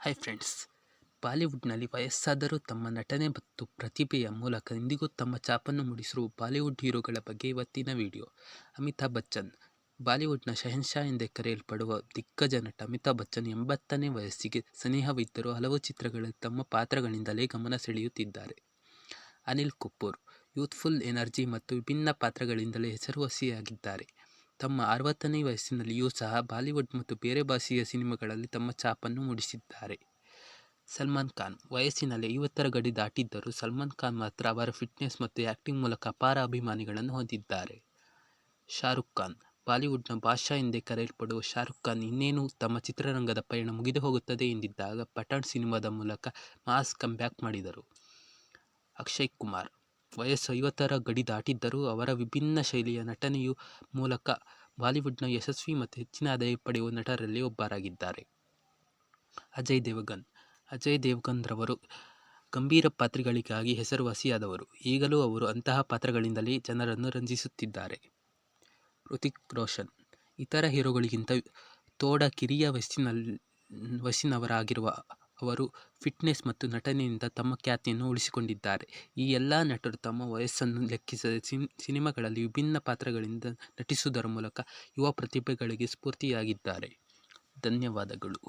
Hi friends ಬಾಲಿವುಡ್ನಲ್ಲಿ ವಯಸ್ಸಾದರೂ ತಮ್ಮ ನಟನೆ ಮತ್ತು ಪ್ರತಿಭೆಯ ಮೂಲಕ ಇಂದಿಗೂ ತಮ್ಮ ಛಾಪನ್ನು ಮೂಡಿಸಿರುವ ಬಾಲಿವುಡ್ ಹೀರೋಗಳ ಬಗ್ಗೆ ಇವತ್ತಿನ ವಿಡಿಯೋ. ಅಮಿತಾಬ್ ಬಚ್ಚನ್. ಬಾಲಿವುಡ್ನ ಶಹನ್ಶಾ ಎಂದೇ ಕರೆಯಲ್ಪಡುವ ದಿಗ್ಗಜ ನಟ ಅಮಿತಾಬ್ ಬಚ್ಚನ್ ಎಂಬತ್ತನೇ ವಯಸ್ಸಿಗೆ ಸನಿಹವಿದ್ದರೂ ಹಲವು ಚಿತ್ರಗಳಲ್ಲಿ ತಮ್ಮ ಪಾತ್ರಗಳಿಂದಲೇ ಗಮನ ಸೆಳೆಯುತ್ತಿದ್ದಾರೆ. ಅನಿಲ್ ಕಪೂರ್, ಯೂತ್ಫುಲ್ ಎನರ್ಜಿ ಮತ್ತು ವಿಭಿನ್ನ ಪಾತ್ರಗಳಿಂದಲೇ ಹೆಸರುವಾಸಿಯಾಗಿದ್ದಾರೆ. ತಮ್ಮ ಅರವತ್ತನೇ ವಯಸ್ಸಿನಲ್ಲಿಯೂ ಸಹ ಬಾಲಿವುಡ್ ಮತ್ತು ಬೇರೆ ಭಾಷೆಯ ಸಿನಿಮಾಗಳಲ್ಲಿ ತಮ್ಮ ಛಾಪನ್ನು ಮೂಡಿಸಿದ್ದಾರೆ. ಸಲ್ಮಾನ್ ಖಾನ್ ವಯಸ್ಸಿನಲ್ಲಿ ಐವತ್ತರ ಗಡಿ ದಾಟಿದ್ದರೂ ಸಲ್ಮಾನ್ ಖಾನ್ ಮಾತ್ರ ಅವರ ಫಿಟ್ನೆಸ್ ಮತ್ತು ಆ್ಯಕ್ಟಿಂಗ್ ಮೂಲಕ ಅಪಾರ ಅಭಿಮಾನಿಗಳನ್ನು ಹೊಂದಿದ್ದಾರೆ. ಶಾರುಖ್ ಖಾನ್ ಬಾಲಿವುಡ್ನ ಭಾಷಾ ಎಂದೇ ಕರೆಯಲ್ಪಡುವ ಶಾರುಖ್ ಖಾನ್ ಇನ್ನೇನು ತಮ್ಮ ಚಿತ್ರರಂಗದ ಪಯಣ ಮುಗಿದು ಹೋಗುತ್ತದೆ ಎಂದಿದ್ದಾಗ ಪಠಾಣ್ ಸಿನಿಮಾದ ಮೂಲಕ ಮಾಸ್ ಕಮ್ಬ್ಯಾಕ್ ಮಾಡಿದರು. ಅಕ್ಷಯ್ ಕುಮಾರ್ ವಯಸ್ಸು ಐವತ್ತರ ಗಡಿ ದಾಟಿದ್ದರೂ ಅವರ ವಿಭಿನ್ನ ಶೈಲಿಯ ನಟನೆಯ ಮೂಲಕ ಬಾಲಿವುಡ್ನ ಯಶಸ್ವಿ ಮತ್ತು ಹೆಚ್ಚಿನ ಆದಾಯ ಪಡೆಯುವ ನಟರಲ್ಲಿ ಒಬ್ಬರಾಗಿದ್ದಾರೆ. ಅಜಯ್ ದೇವಗನ್. ಅಜಯ್ ದೇವಗನ್ರವರು ಗಂಭೀರ ಪಾತ್ರಗಳಿಗಾಗಿ ಹೆಸರುವಾಸಿಯಾದವರು. ಈಗಲೂ ಅವರು ಅಂತಹ ಪಾತ್ರಗಳಿಂದಲೇ ಜನರನ್ನು ರಂಜಿಸುತ್ತಿದ್ದಾರೆ. ಹೃತಿಕ್ ರೋಷನ್. ಇತರ ಹೀರೋಗಳಿಗಿಂತ ತೋಡ ಕಿರಿಯ ವಯಸ್ಸಿನಲ್ಲಿ ವಯಸ್ಸಿನವರಾಗಿರುವ ಅವರು ಫಿಟ್ನೆಸ್ ಮತ್ತು ನಟನೆಯಿಂದ ತಮ್ಮ ಖ್ಯಾತಿಯನ್ನು ಉಳಿಸಿಕೊಂಡಿದ್ದಾರೆ. ಈ ಎಲ್ಲ ನಟರು ತಮ್ಮ ವಯಸ್ಸನ್ನು ಲೆಕ್ಕಿಸದೆ ಸಿನಿಮಾಗಳಲ್ಲಿ ವಿಭಿನ್ನ ಪಾತ್ರಗಳಿಂದ ನಟಿಸುವುದರ ಮೂಲಕ ಯುವ ಪ್ರತಿಭೆಗಳಿಗೆ ಸ್ಫೂರ್ತಿಯಾಗಿದ್ದಾರೆ. ಧನ್ಯವಾದಗಳು.